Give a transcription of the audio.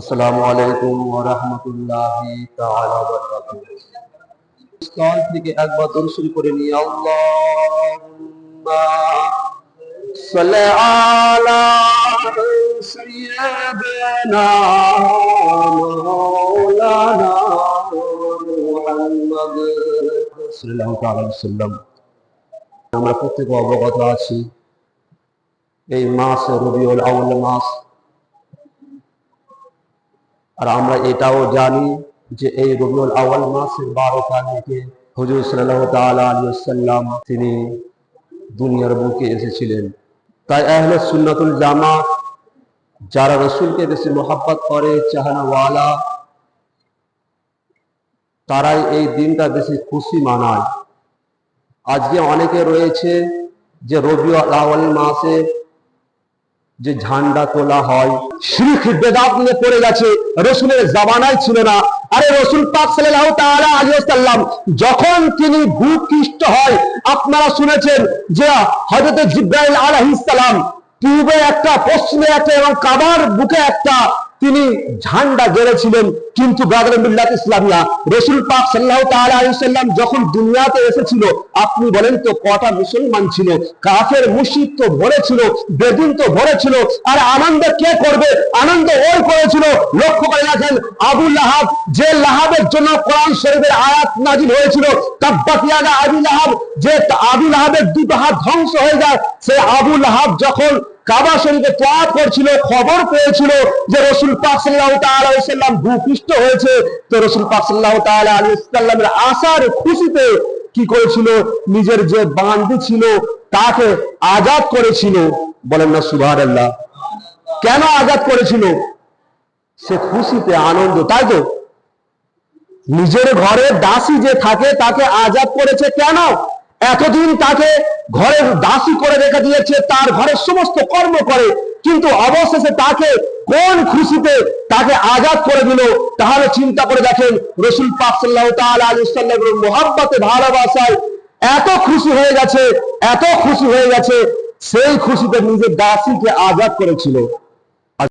আসসালামু আলাইকুম ওয়া রাহমাতুল্লাহি তাআলা ওয়া বারাকাতুহু। স্থল থেকে একবার দরুদ করে নিয়ে আল্লাহুম্মা সাল্লি আলা সাইয়্যিদিনা মাওলানা মুহাম্মদ সাল্লাল্লাহু আলাইহি ওয়াসাল্লাম। আমরা প্রত্যেকে অবগত আছি, এই মাস রবিউল আউয়াল মাস আর আমরা এটাও জানি যে এই রবিউল আউয়াল মাসের বারো তারিখে হুজুর সাল্লাম তিনি দুনিয়ার বুকে এসেছিলেন। তাই আহলে সুন্নাতুল জামাত যারা রসুলকে বেশি মোহাব্বত করে, চাহানাওয়ালা, তারাই এই দিনটা বেশি খুশি মানায়। আজকে অনেকে রয়েছে যে রবিউল আউয়াল মাসে যে ঝান্ডা তোলা হয়, শিখ বেদাত নিয়ে পড়ে গেছে, রসুলের জামানায় ছিল না। আরে রসুল পাক সাল্লাহ তাআলা আলাইহি সাল্লাম যখন তিনি ভূপৃষ্ঠ হয়, আপনারা শুনেছেন যে হযরত জিব্রাইল আলাইহিস পূর্বে একটা, পশ্চিমে একটা এবং কাবার বুকে একটা তিনি ঝান্ডা গেড়েছিলেন কিন্তু মিল্লাত ইসলামিয়া, রসুল পাক সাল্লাহ তাআলা যখন দুনিয়াতে এসেছিল, আপনি বলেন তো কটা মুসলমান ছিল? কাফের মুশিদ তো ভরে ছিল বেদিন তো ভরে ছিল, আর আনন্দ কে করবে? আনন্দ ওই করেছিল। লক্ষ্য করে রাখেন, আবু লাহাব, যে লাহাবের জন্য কোরআন শরীফের আয়াত নাজিল হয়েছিল তাব্বাতিয়ানা আবু লাহাব, যে আবু লাহাবের দুটো হাত ধ্বংস হয়ে যায় সে আবু লাহাব যখন কাবা শরীফে তোয়াব করছিল, খবর পেয়েছিল যে রসুল পাক সাল্লাল্লাহু তাআলা আলাইহি ভূপৃষ্ঠ হয়েছে। তো রসুল পাক আলাইহি সাল্লামের আশার খুশিতে কি করেছিল? নিজের যে বান্দি ছিল, তাকে আজাদ করেছিল। বলেন না, সুবহানাল্লাহ। কেন আজাদ করেছিল? সে খুশিতে আনন্দ, তাই তো? নিজের ঘরে দাসী যে থাকে, তাকে আজাদ করেছে কেন? এতদিন তাকে ঘরের দাসী করে রেখে দিয়েছে, তার ঘরের সমস্ত কর্ম করে, কিন্তু অবশেষে তাকে কোন খুশিতে তাকে আজাদ করে দিল? তাহলে চিন্তা করে দেখেন, রসুল পাক সাল্লাহ আলী সাল্লামের মোহাব্বতে, ভালোবাসায় এত খুশি হয়ে গেছে, এত খুশি হয়ে গেছে, সেই খুশিতে নিজের দাসীকে আজাদ করেছিল।